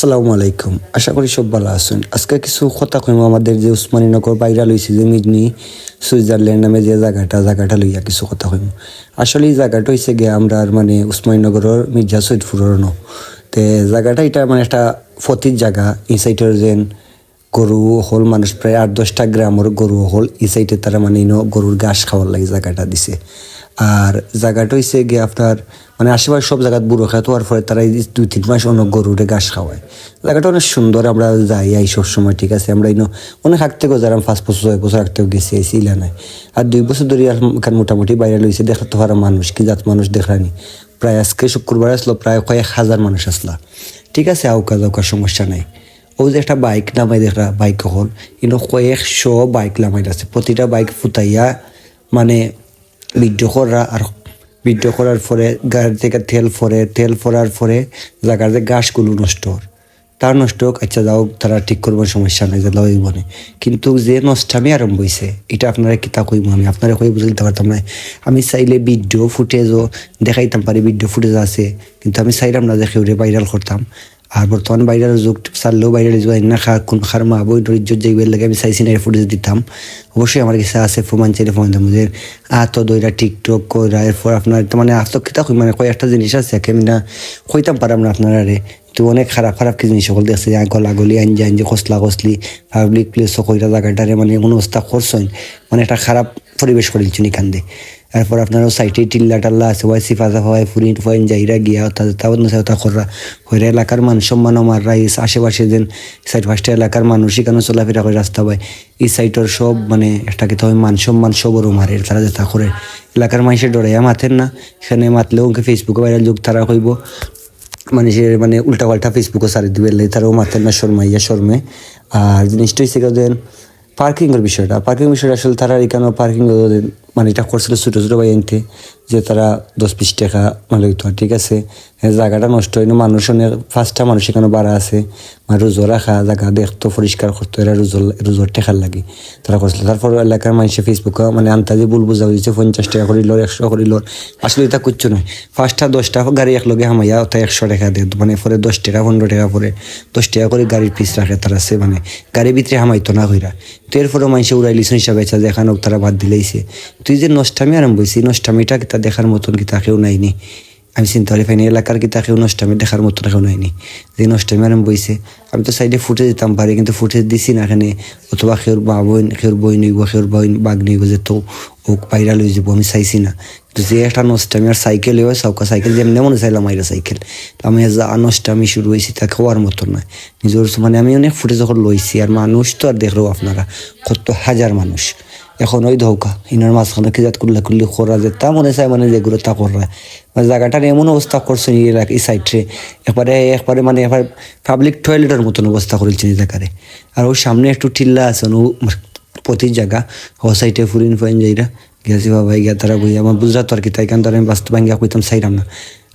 আসসালামু আলাইকুম। আশা করি সব ভালো আছেন। আজকে কিছু কথা কইম আমাদের যে উসমানীনগর বাইরা লইছে যে মিজনি, সুইজারল্যান্ড নামে যে জায়গাটা জায়গাটা লইয়া কিছু কথা কইম। আসলে এই জায়গাটা হয়েছে গিয়ে আমরা মানে উসমানীনগরের মির্জা সৈদপুরের ন তে জায়গাটা এটা মানে একটা ফতির জায়গা। এই সাইডের যেন গরু হল মানুষ প্রায় আট দশটা গ্রামের গরু হল এই সাইডে তারা মানে গরুর ঘাস খাওয়ার লাগে জায়গাটা দিছে। জায়গাটা হয়েছে গিয়ে আপনার মানে আশেপাশে সব জায়গায় বুড়ো খায় হওয়ার পরে তারা দুই তিন মাস অন্য গরুরে ঘাস খাওয়ায়। জায়গাটা অনেক সুন্দর, আমরা যাই এই সব সময় ঠিক আছে? আমরা ইনো, অনেক আগ থেকেও যারা পাঁচ বছর, ছয় বছর আগ থেকেও গেছি এই ইলা নাই। আর দুই বছর ধরে এখান মোটামুটি বাইরে লইছে, দেখাতে পারা মানুষ, কি জাত মানুষ দেখানি প্রায় আজকে শুক্রবার আসলো, প্রায় কয়েক হাজার মানুষ আসলা। ঠিক আছে? আউকা যাউকা সমস্যা নাই। ও যে একটা বাইক নামাই দেখা বাইক হল, ইনো কয়েকশো বাইক নামাই আছে। প্রতিটা বাইক ফুটাইয়া মানে ভিডিও করা আর ভিডিও করার পরে গাড়ি থেকে তেল ফরে তেল ফরার পরে জায়গার যে গাছগুলো নষ্ট হর। তার নষ্ট হোক আচ্ছা যাও, তারা ঠিক করবার সমস্যা নাই যে লই বনে। কিন্তু যে নষ্টামি আরম্ভ হয়েছে এটা আপনারা কিতা কইব আমি? আপনারা কই বুঝতে পারতাম না। আমি চাইলে ভিডিও ফুটেজও দেখাইতাম পারি ভিডিও ফুটেজ আছে, কিন্তু আমি চাইলাম না যে সেউরে ভাইরাল করতাম। আর বর্তমান বাইরের যুগ চাললেও বাইরের যুগ না খা কোন খার মা বই ইজ্জত যাইবার লাগে আমি চাইছি না ফুটেজ দিতাম। অবশ্যই আমার কাছে আছে, প্রমাণ চাইলে ফোন দিতাম যে আত দইরা টিকটক কইরা, এরপর আপনার মানে আত কিতা কই মানে কয়েকটা জিনিস আছে আমি না কইতাম পারাম না আপনারা রে তো অনেক খারাপ খারাপ কিছু জিনিস সকল দেখছে গলা গলি আঞ্জা আঞ্জা খসলা খসলি পাবলিক প্লেস কইরা জায়গাটারে মানে এমন অবস্থা করছেন। মানে একটা খারাপ পরিবেশ করেছেন এখান দিয়ে। এরপর আপনার সাইটে টিল্লা টাল্লা আছে, ওয়াই সিফা হয়, ফুরিন ফুয়াইন যাইরা গিয়া ওটা তাও না ওটা কররা হইরা এলাকার মান সম্মান মাররা এই আশেপাশে যেন সাইড ফার্স্টে এলাকার মানুষ এখানে চলাফেরা করে রাস্তা পায়। এই সাইটের সব মানে একটা কি মান সম্মান সবরও মারে তারা যেটা করে। এলাকার মানুষের ডরাইয়া মাথেন না, এখানে মাতলেও ওকে ফেসবুকে ভাইরাল যোগ তারা কইব। মানুষের মানে উল্টা পাল্টা ফেসবুকে সারি দিবে তারাও মাথেন না, শর্মাইয়া শর্মে। আর জিনিসটা হচ্ছে দেন পার্কিংয়ের বিষয়টা। পার্কিং বিষয়টা আসলে তারা এখানে পার্কিং মানে এটা করছিল ছোটো ছোটো ভাই আনতে যে তারা দশ বিশ টাকা মানে তো ঠিক আছে? জায়গাটা নষ্ট হয়নি, মানুষ অনেক, পাঁচটা মানুষ এখানে বাড়া আছে। মানে রোজো রাখা, জায়গা দেখতো, পরিষ্কার করতো, এরা রোজো রোজোর টেকার লাগে। তারা করছিল। তারপর এলাকার মানুষের ফেসবুকে মানে আন্তাজে ভুল বোঝা হয়েছে, পঞ্চাশ টাকা করে লোর একশো করে লোর আসলে এটা কিচ্ছু নয়। পাঁচটা, দশটা গাড়ি একলগে হামাইয়া ওটা একশো টাকা দেয় মানে পরে দশ টাকা, পনেরো টাকা পরে দশ টাকা করে গাড়ির পিস রাখে তারা সে মানে। গাড়ির ভিতরে হামাইতো না হইরা তো এরপরে মানুষে উড়াইলিস হিসাবে যেখানে তারা বাদ দিলেইছে। তুই যে নষ্টামি আরম্ভ হয়েছি নষ্টামিটা কিতা দেখার মতন কিতা কেউ নাইনি। আমি চিন্তা করি পাইনি এলাকার কিতা কেউ নষ্টামি দেখার মতন কেউ নাইনি। যে নষ্টামি আরম্ভ হয়েছে আমি তো সাইডে ফুটে দিতাম পারি কিন্তু ফুটে দিছি না এখানে। অথবা সেউর মা বই সেউর বই নইব সেউর বই বাঘ নইব যে তো ওক বাইরা লই যাব, আমি চাইছি না। কিন্তু যে একটা নষ্টামি আর সাইকেল এবার সৌকা সাইকেল যেমনি মনে চাইলাম, আইরা সাইকেল আমি যা নষ্টামি শুরু হয়েছি তা খাওয়ার মতন নয় নিজের মানে আমি অনেক ফুটে যখন লইছি, আর মানুষ তো আর দেখল আপনারা, কত হাজার মানুষ। এখন ওই ধৌকা, ইনার মাঝখানে কি করলে করলে খোরা যে তা মনে মানে যেগুলো তা করা। মানে জায়গাটার এমন অবস্থা করছে এই সাইডে একবারে একবারে মানে এবার পাবলিক টয়লেটের মতন অবস্থা করেছে এই জায়গারে। আর ওর সামনে একটু টিল্লা আছে, ও প্রতি জায়গা। ও সাইডে ফুরিন ফুরিন যাইরা। গেছি বাবা গিয়া তারা বই আমার বুঝরা তো আর কি তাই কারণ তারা আমি বাস্তব ভাঙ্গিয়া কইতাম চাইলাম না।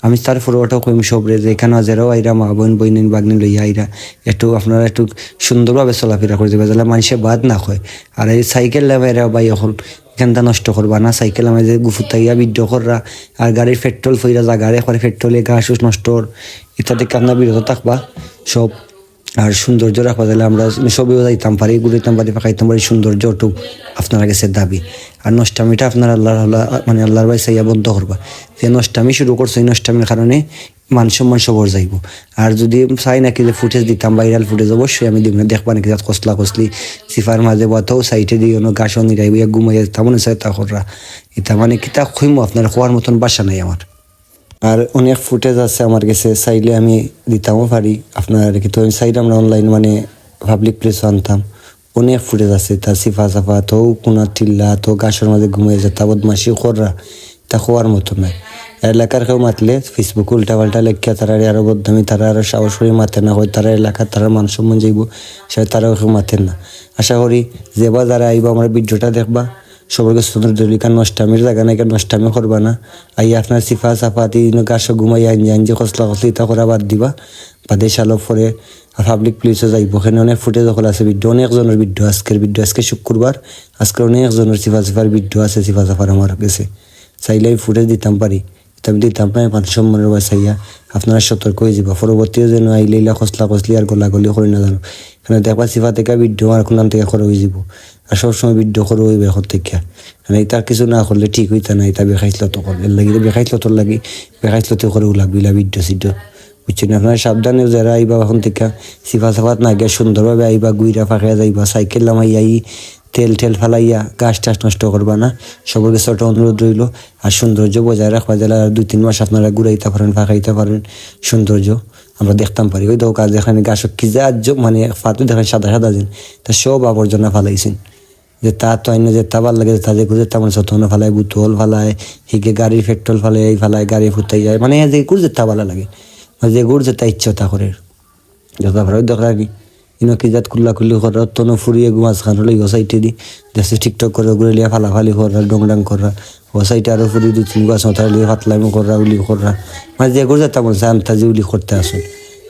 আমি তার ওটাও কইম সবরে যে এখানে হাজারও আইরা মা বোন, বইনিন বাগনি লইয়া আইরা, একটু আপনারা একটু সুন্দরভাবে চলাফেরা করে দেবে যাতে মানুষে বাদ না হয়। আর এই সাইকেল লাভাইরা বাই এখন এখানটা নষ্ট করবা না, সাইকেল আমি যে গুফুর থাকিয়া বিদ্ধ কররা, আর গাড়ির পেট্রোল ফইরা যা গাড়ি করে, পেট্রোলে ঘাস নষ্ট ইত্যাদি কান্না বিরত থাকবা, সব আর সৌন্দর্য রাখবা, তাহলে আমরা সবেও যাইতাম, পারি, ঘুরাইতাম পারি পাকাইতাম পারি সৌন্দর্য ওটুক আপনার কাছে দাবি। আর নষ্টামিটা আপনার আল্লাহর আল্লাহ মানে আল্লাহর ভাই চাইয়া বন্ধ করবা। যে নষ্টামি শুরু করছ, এই নষ্টামির কারণে মান সম্মান সবর যাইব। আর যদি চাই নাকি যে ফুটেজ দিতাম ভাইরাল ফুটেজ, অবশ্যই আমি দিব না দেখবা নাকি কসলা কসলি সিফার মাঝে বাতাও সাইটে দিয়ে অন্য গাছ নিরাইব ইয়া ঘুমাইয়া তেমন চাই তা কররা এটা মানে কিতা খুঁইমো আপনার খোয়ার মতন বাসা নাই আমার। আর অনেক ফুটেজ আছে আমার কাছে, চাইলে আমি দিতামও পারি। আপনার কিন্তু আমি চাইলে আমরা অনলাইন মানে পাবলিক প্লেস আনতাম। অনেক ফুটেজ আছে, তা সিফা সাফা তো কোনা টিল্লা, তো গাছের মাঝে ঘুমিয়ে যেত বদমাসি কররা, তা খোয়ার মতো নয় এলাকার কেউ মাতলে ফেসবুক উল্টা পাল্টা লেখিয়া তারা আরও বদনামি, তারা আরও সাহস করে মাতে না, হয় তারা এলাকার তারা মান সম্মান যাইব, সে তারাও কেউ মাতেন না। আশা করি, যেবা যারা আইব, আমার ভিডিওটা দেখবা। সবাইকে সুন্দর কান নষ্টামির জায়গা নাই নষ্টামি করবা না। আই আপনার সিফা সাফা তিন গাছ ঘুমাই, আইন আইন যে খসলা খসলি, তা করা বাদ দিবা। বাদে সালো পরে আর পাবলিক প্লেসে যাইব। সেখানে অনেক ফুটেজ দখল আছে বৃদ্ধ অনেকজনের বৃদ্ধ আজকের বৃদ্ধ আজকে শুক্রবার আজকে অনেকজনের সিফা, সিফার বৃদ্ধ আছে, সিফা, সাফার আমার কাছে। চাইলে আমি ফুটেজ দিতাম পারি। আমি দিতাম না মান সম্মানের বাসাইয়া আপনারা সতর্ক হয়ে যাবা। পরবর্তীও যেন আইলে ইলা খসলা খসলি আর গলাগলি করি না জানো। এখানে দেখবা সিফা থেকে ভিডিও আর কোনান থেকে করে হয়ে যাব। আর সবসময় ভিডিও করে হইবে এখন থেকে মানে তার কিছু না করলে ঠিক হইতা না এটা বেখাইছিল তো করে। এর লাগি বেখাইছিল তোর লাগি বেখাইছিল তো করে লাগবে ইলা ভিডিও সিডিও বুঝছেন? আপনারা সাবধানে যারা আইবা এখন থেকে সিফা সাফাত না গিয়ে সুন্দরভাবে আইবা, গুইরা ফাঁকিয়া যাইবা, সাইকেল নামাইয়া আই তেল টেল ফেলাইয়া গাছ টাছ নষ্ট করবা না। সবার ছোট অনুরোধ রইল। আর সৌন্দর্য বজায় রাখবা যারা আর দুই তিন মাস আপনারা ঘুরাইতে পারেন, ফাঁকাইতে পারেন। সৌন্দর্য আমরা দেখতাম পারি। ওই তো কাজ এখানে গাছ কি যে মানে ফাতু দেখেন সাদা সাদা যেন। তা সব আবর্জনা ফালাইছেন। যে তা তো আইন যে তা ভালো লাগে তা যে গুজে তেমন সতন ফালায়, বুতল ফালায়, হিগে গাড়ির পেট্রোল ফালায় এই ফালায় গাড়ি ফুটাই যায়। মানে যে গুড় তা ভালো লাগে। মানে যে গুড় যেটা ইচ্ছা তা করে। যথা ভালো দেখা নি ইনো কি জাত কুল্লা কুল্লি করা তনো ফুরিয়ে গুমাস খান হলে ও সাইটে দি দেশে টিকটক করে ঘুরে লিয়া ফালাফালি করা ডংডাং করা ও সাইটে আরও ফুরি দুই তিন গাছ মাথা লিয়ে ফাতলামি করা উলি করা মানে যে গুড় যেটা মনে চান যে উলি করতে আসুন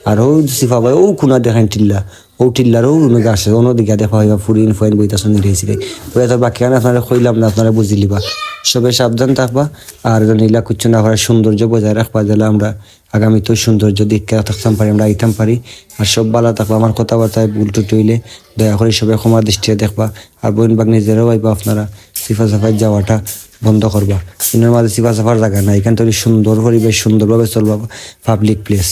আর ও সিফা ভাই ও কুনা দেখেন টিল্লা, ও টিল্লারও কোনো গাছ আছে অন্যদিকে দেখা হয় ফুরিন ফুয়াইন বইতাছন নিরেছিল ওই তো বাকি আপনারা কইলাম না আপনারা বুঝিলিবা সবাই সাবধান থাকবা। আর নীলা কুচ্ছু না করার সৌন্দর্য বজায় রাখবা যাতে আমরা আগামীতেও সৌন্দর্য দিককে থাকতাম পারি, আমরা আইতাম পারি। আর সব ভালো থাকবা, আমার কথাবার্তায় ভুল টুটি হইলে দয়া করে সবাই ক্ষমার দৃষ্টিতে দেখবা। আর বোন বাগ নিজেরাও আইবা আপনারা সিফা সাফাই যাওয়াটা বন্ধ করবা। ইনের মাঝে সিফা সাফার জায়গা না এখান থেকে সুন্দর পরিবেশ, সুন্দরভাবে চলবা পাবলিক প্লেস